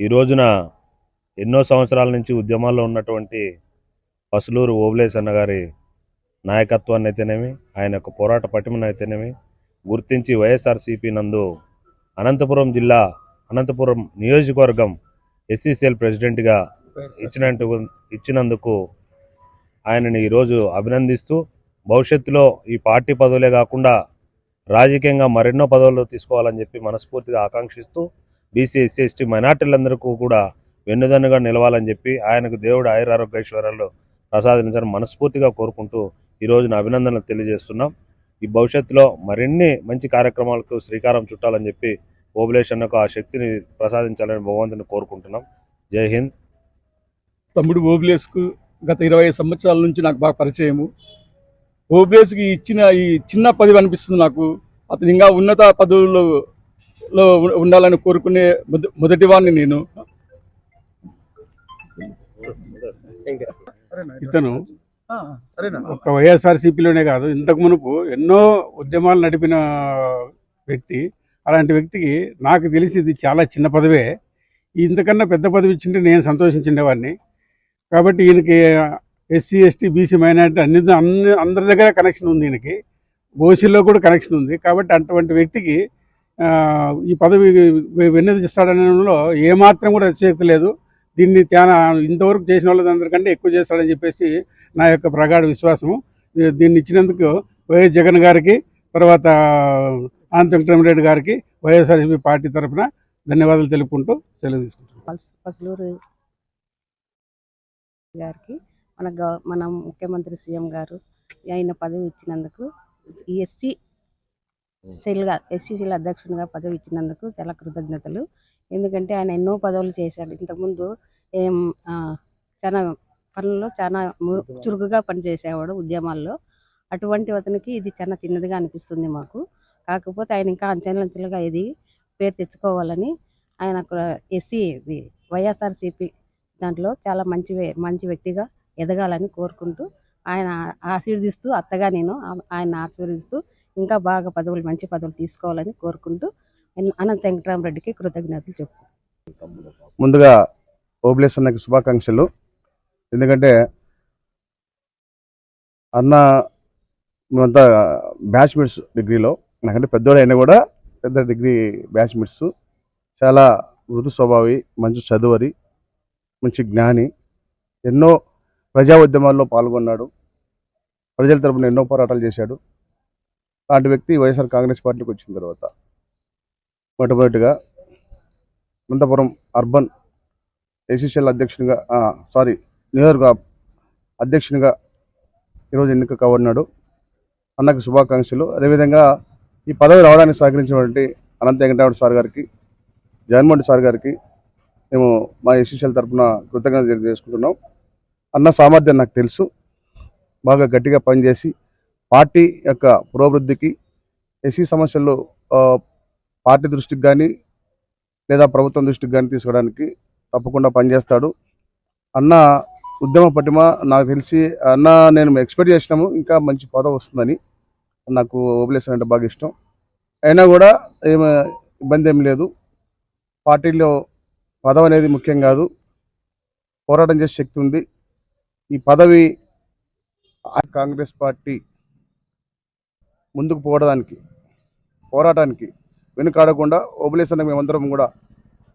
ఈ రోజున ఎన్నో సంవత్సరాల నుంచి ఉద్యమాల్లో ఉన్నటువంటి పసులూరు ఓబులేస్ అన్నగారి నాయకత్వాన్ని అయితేనేమి ఆయన యొక్క పోరాట పటిమను అయితేనేమి గుర్తించి వైఎస్ఆర్సీపీ నందు అనంతపురం జిల్లా అనంతపురం నియోజకవర్గం ఎస్సీసీఎల్ ప్రెసిడెంట్గా ఇచ్చినట్టు ఇచ్చినందుకు ఆయనని ఈరోజు అభినందిస్తూ భవిష్యత్తులో ఈ పార్టీ పదవులే కాకుండా రాజకీయంగా మరెన్నో పదవులు తీసుకోవాలని చెప్పి మనస్ఫూర్తిగా ఆకాంక్షిస్తూ బీసీ ఎస్సీ ఎస్టీ మైనార్టీలందరికీ కూడా వెన్నుదన్నుగా నిలవాలని చెప్పి ఆయనకు దేవుడు ఆయురారోగ్యేశ్వరాలు ప్రసాదించాలని మనస్ఫూర్తిగా కోరుకుంటూ ఈ రోజున అభినందనలు తెలియజేస్తున్నాం. ఈ భవిష్యత్తులో మరిన్ని మంచి కార్యక్రమాలకు శ్రీకారం చుట్టాలని చెప్పి ఓబులేషన్కు ఆ శక్తిని ప్రసాదించాలని భగవంతుని కోరుకుంటున్నాం. జై హింద్. తమ్ముడు ఓబులేస్కు గత ఇరవై సంవత్సరాల నుంచి నాకు బాగా పరిచయము. ఓబులేస్కి ఇచ్చిన ఈ చిన్న పదవి అనిపిస్తుంది నాకు. అతను ఇంకా ఉన్నత పదవుల్లో లో ఉండాలని కోరుకునే మొద- మొదటి వాడిని నేను ఇతను ఒక వైఎస్ఆర్సీపీలోనే కాదు ఇంతకు మునుపు ఎన్నో ఉద్యమాలు నడిపిన వ్యక్తి. అలాంటి వ్యక్తికి నాకు తెలిసి ఇది చాలా చిన్న పదవే. ఇంతకన్నా పెద్ద పదవి ఇచ్చింటే నేను సంతోషించిండేవాడిని. కాబట్టి ఈయనకి ఎస్సీ ఎస్టీ బీసీ మైనారిటీ అన్ని అన్ని అందరి దగ్గర కనెక్షన్ ఉంది ఈయనకి. ఓసీలో కూడా కనెక్షన్ ఉంది. కాబట్టి అటువంటి వ్యక్తికి ఈ పదవి విన్నదిస్తాడనడంలో ఏమాత్రం కూడా అతిశయక్తి లేదు. దీన్ని చాలా ఇంతవరకు చేసిన వాళ్ళందరికంటే ఎక్కువ చేస్తాడని చెప్పేసి నా యొక్క ప్రగాఢ విశ్వాసము. దీన్ని ఇచ్చినందుకు వైఎస్ జగన్ గారికి తర్వాత అనంత వెంకటరామరెడ్డి గారికి వైఎస్ఆర్సీపీ పార్టీ తరఫున ధన్యవాదాలు తెలుపుకుంటూ సెలవు తీసుకుంటున్నాను. గారికి మన గవ మన ముఖ్యమంత్రి సీఎం గారు ఆయన పదవి ఇచ్చినందుకు ఎస్సీ సెల్గా ఎస్సీ సెల్ అధ్యక్షునిగా పదవి ఇచ్చినందుకు చాలా కృతజ్ఞతలు. ఎందుకంటే ఆయన ఎన్నో పదవులు చేశాడు. ఇంతకుముందు ఏం చాలా పనుల్లో చాలా చురుకుగా పనిచేసేవాడు ఉద్యమాల్లో. అటువంటి అతనికి ఇది చాలా చిన్నదిగా అనిపిస్తుంది మాకు. కాకపోతే ఆయన ఇంకా అంచెలంచెలుగా ఎదిగి పేరు తెచ్చుకోవాలని ఆయన ఎస్సీ ఇది వైఎస్ఆర్సీపీ దాంట్లో చాలా మంచి మంచి వ్యక్తిగా ఎదగాలని కోరుకుంటూ ఆయన ఆశీర్దిస్తూ అత్తగా నేను ఆయన ఆశీర్దిస్తూ ఇంకా బాగా పదవులు మంచి పదవులు తీసుకోవాలని కోరుకుంటూ అనంత వెంకటరామరెడ్డికి కృతజ్ఞతలు చెప్పు. ముందుగా ఓబ్లేస్ అన్నకి శుభాకాంక్షలు. ఎందుకంటే అన్న మేమంతా బ్యాచ్మేట్స్ డిగ్రీలో నాకంటే పెద్దోడు అయినా కూడా పెద్ద డిగ్రీ బ్యాచ్మేట్స్. చాలా మృదు స్వభావి మంచి చదువరి మంచి జ్ఞాని. ఎన్నో ప్రజా ఉద్యమాల్లో పాల్గొన్నాడు. ప్రజల తరపున ఎన్నో పోరాటాలు చేశాడు. అలాంటి వ్యక్తి వైఎస్ఆర్ కాంగ్రెస్ పార్టీకి వచ్చిన తర్వాత మొట్టమొదటిగా అనంతపురం అర్బన్ ఏసీసీఎల్ అధ్యక్షునిగా సారీ నియోజకవర్గ అధ్యక్షునిగా ఈరోజు ఎన్నిక కాబడినాడు. అన్నకు శుభాకాంక్షలు. అదేవిధంగా ఈ పదవి రావడానికి సహకరించినటువంటి అనంత వెంకటరామరెడ్డి సార్ గారికి జగన్మోహన్ సార్ గారికి మేము మా ఎస్సీసీఎల్ తరఫున కృతజ్ఞత తెలియజేసుకుంటున్నాం. అన్న సామర్థ్యం నాకు తెలుసు. బాగా గట్టిగా పనిచేసి పార్టీ యొక్క పురోభివృద్ధికి ఎస్సీ సమస్యలు పార్టీ దృష్టికి కానీ లేదా ప్రభుత్వం దృష్టికి కానీ తీసుకోవడానికి తప్పకుండా పనిచేస్తాడు. అన్న ఉద్యమ పటిమ నాకు తెలిసి అన్న నేను ఎక్స్పెక్ట్ చేసినాము ఇంకా మంచి పదవి వస్తుందని నాకు ఓబులేషన్ అంటే బాగా ఇష్టం. అయినా కూడా ఏమి ఇబ్బంది ఏం లేదు. పార్టీలో పదవి అనేది ముఖ్యం కాదు. పోరాటం చేసే శక్తి ఉంది. ఈ పదవి కాంగ్రెస్ పార్టీ ముందుకు పోవడానికి పోరాటానికి వెనుకాడకుండా ఓబులేషన్ మేమందరం కూడా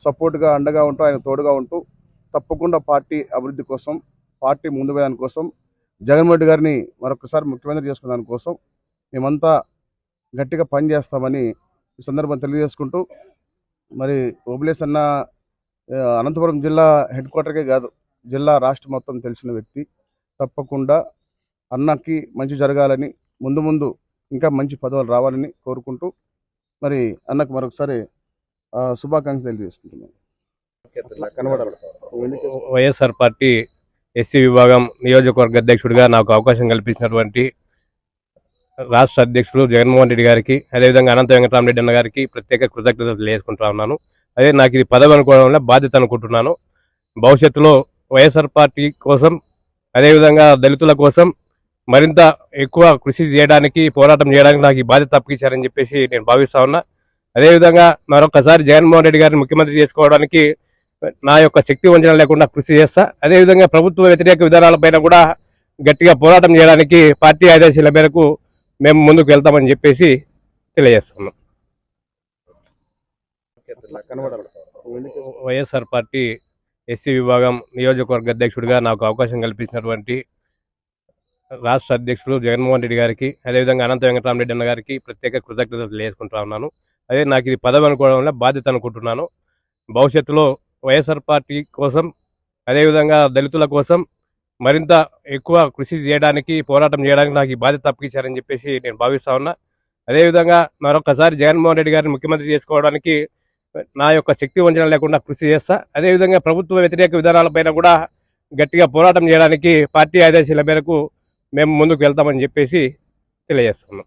సపోర్ట్గా అండగా ఉంటూ ఆయన తోడుగా ఉంటూ తప్పకుండా పార్టీ అభివృద్ధి కోసం పార్టీ ముందు పోయేదాని కోసం జగన్మోహన్ రెడ్డి గారిని మరొకసారి ముఖ్యమంత్రి చేసుకునే దానికోసం మేమంతా గట్టిగా పనిచేస్తామని ఈ సందర్భం తెలియజేసుకుంటూ మరి ఓబులేస్ అన్న అనంతపురం జిల్లా హెడ్ క్వార్టర్కే కాదు జిల్లా రాష్ట్రం మొత్తం తెలిసిన వ్యక్తి. తప్పకుండా అన్నకి మంచి జరగాలని ముందు ముందు ఇంకా మంచి పదవులు రావాలని కోరుకుంటూ మరి అన్నకు మరొకసారి శుభాకాంక్షలు తెలియజేసుకుంటున్నాను. వైఎస్ఆర్ పార్టీ ఎస్సీ విభాగం నియోజకవర్గ అధ్యక్షుడిగా నాకు అవకాశం కల్పించినటువంటి రాష్ట్ర అధ్యక్షుడు జగన్మోహన్ రెడ్డి గారికి అదేవిధంగా అనంత వెంకటరామరెడ్డి అన్న గారికి ప్రత్యేక కృతజ్ఞతలు తెలియజేసుకుంటా ఉన్నాను. అదే నాకు ఇది పదవి అనుకోవడం వల్ల బాధ్యత అనుకుంటున్నాను. భవిష్యత్తులో వైఎస్ఆర్ పార్టీ కోసం అదేవిధంగా దళితుల కోసం మరింత ఎక్కువ కృషి చేయడానికి పోరాటం చేయడానికి నాకు ఈ బాధ్యత అప్పగించారని చెప్పేసి నేను భావిస్తా ఉన్నా. అదేవిధంగా మరొకసారి జగన్మోహన్ రెడ్డి గారిని ముఖ్యమంత్రి చేసుకోవడానికి నా యొక్క శక్తి వంచన లేకుండా కృషి చేస్తా. అదేవిధంగా ప్రభుత్వ వ్యతిరేక విధానాలపైన కూడా గట్టిగా పోరాటం చేయడానికి పార్టీ ఆదేశాల మేరకు మేము ముందుకు వెళ్తామని చెప్పేసి తెలియజేస్తున్నాం. వైఎస్ఆర్ పార్టీ ఎస్సీ విభాగం నియోజకవర్గ అధ్యక్షుడిగా నాకు అవకాశం కల్పించినటువంటి రాష్ట్ర అధ్యక్షుడు జగన్మోహన్ రెడ్డి గారికి అదేవిధంగా అనంత వెంకటరామరెడ్డి అన్న గారికి ప్రత్యేక కృతజ్ఞతలు తెలియజేసుకుంటా ఉన్నాను. అదే నాకు ఇది పదవి అనుకోవడం వల్ల బాధ్యత అనుకుంటున్నాను. భవిష్యత్తులో వైఎస్ఆర్ పార్టీ కోసం అదేవిధంగా దళితుల కోసం మరింత ఎక్కువ కృషి చేయడానికి పోరాటం చేయడానికి నాకు ఈ బాధ్యత అప్పగించారని చెప్పేసి నేను భావిస్తా ఉన్నా. అదేవిధంగా మరొకసారి జగన్మోహన్ రెడ్డి గారిని ముఖ్యమంత్రి చేసుకోవడానికి నా యొక్క శక్తి వంచన లేకుండా కృషి చేస్తా. అదేవిధంగా ప్రభుత్వ వ్యతిరేక విధానాలపైన కూడా గట్టిగా పోరాటం చేయడానికి పార్టీ ఆదేశాల మేరకు మేము ముందుకు వెళ్తామని చెప్పేసి తెలియజేస్తున్నాం.